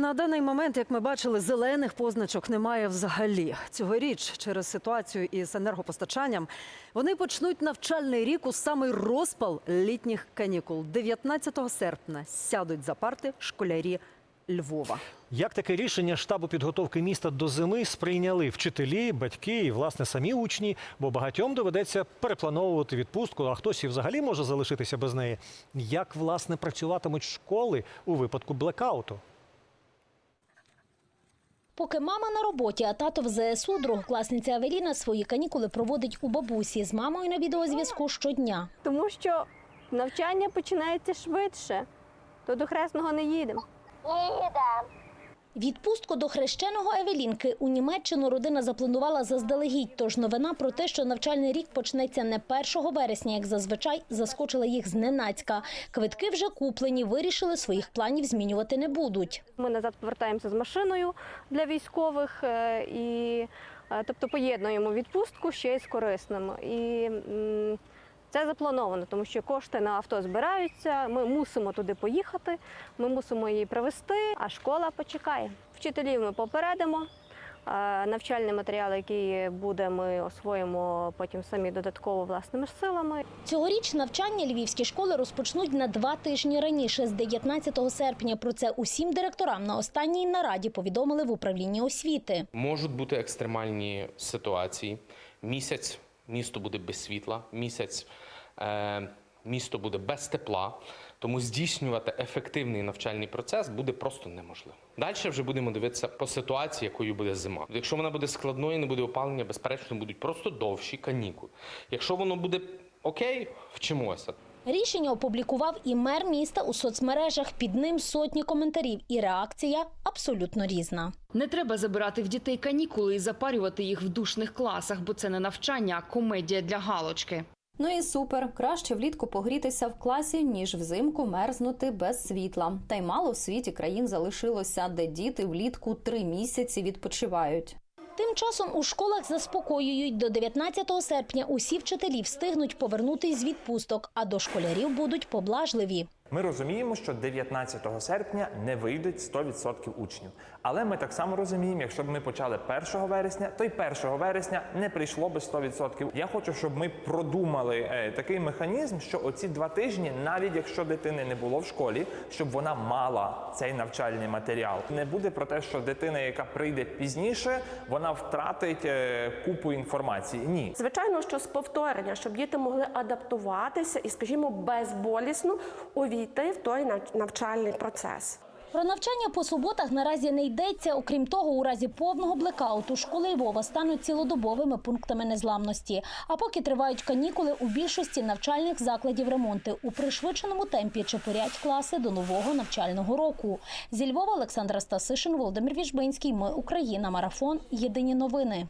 На даний момент, як ми бачили, зелених позначок немає взагалі. Цьогоріч через ситуацію із енергопостачанням вони почнуть навчальний рік у самий розпал літніх канікул. 19 серпня сядуть за парти школярі Львова. Як таке рішення штабу підготовки міста до зими сприйняли вчителі, батьки і власне самі учні, бо багатьом доведеться переплановувати відпустку, а хтось і взагалі може залишитися без неї. Як власне працюватимуть школи у випадку блекауту? Поки мама на роботі, а тато в ЗСУ, другокласниця Авеліна свої канікули проводить у бабусі з мамою на відеозв'язку щодня. тому що навчання починається швидше, то до хресного не їдемо. Відпустку до хрещеного Евелінки у Німеччину родина запланувала заздалегідь. Тож новина про те, що навчальний рік почнеться не 1 вересня, як зазвичай, заскочила їх зненацька. Квитки вже куплені, вирішили своїх планів змінювати не будуть. Ми назад повертаємося з машиною для військових е, і е, тобто поєднуємо відпустку ще й з корисним. І це заплановано, тому що кошти на авто збираються. Ми мусимо туди поїхати, ми мусимо її привезти, а школа почекає. Вчителів ми попередимо. Е, Навчальний матеріал, який буде, ми освоїмо потім самі додатково власними силами. Цьогоріч навчання львівські школи розпочнуть на два тижні раніше, з 19 серпня. Про це усім директорам на останній нараді повідомили в управлінні освіти. Можуть бути екстремальні ситуації. Місяць місто буде без світла, місяць е, місто буде без тепла. Тому здійснювати ефективний навчальний процес буде просто неможливо. Далі вже будемо дивитися по ситуації, якою буде зима. Якщо вона буде складною, не буде опалення, безперечно, будуть просто довші канікули. Якщо воно буде окей, вчимося. Рішення опублікував і мер міста у соцмережах. Під ним сотні коментарів, і реакція абсолютно різна. Не треба забирати в дітей канікули і запарювати їх в душних класах, бо це не навчання, а комедія для галочки. Ну і супер. Краще влітку погрітися в класі, ніж взимку мерзнути без світла. Та й мало в світі країн залишилося, де діти влітку три місяці відпочивають. Тим часом у школах заспокоюють до 19 серпня. Усі вчителі встигнуть повернутись з відпусток, а до школярів будуть поблажливі. Ми розуміємо, що 19 серпня не вийдуть 100% учнів. Але ми так само розуміємо, якщо б ми почали 1 вересня, то й 1 вересня не прийшло би 100%. Я хочу, щоб ми продумали е, такий механізм, що оці два тижні, навіть якщо дитини не було в школі, щоб вона мала цей навчальний матеріал. Не буде про те, що дитина, яка прийде пізніше, вона втратить е, купу інформації. Ні, Звичайно, що з повторення, щоб діти могли адаптуватися і, скажімо, безболісно увійти в той нав- навчальний процес. Про навчання по суботах наразі не йдеться. Окрім того, у разі повного блекауту школи Львова стануть цілодобовими пунктами незламності. А поки тривають канікули, у більшості навчальних закладів ремонти у пришвидшеному темпі чепурять класи до нового навчального року. Зі Львова Олександра Стасишин, Володимир Віжбинський. Ми Україна. Марафон. Єдині новини.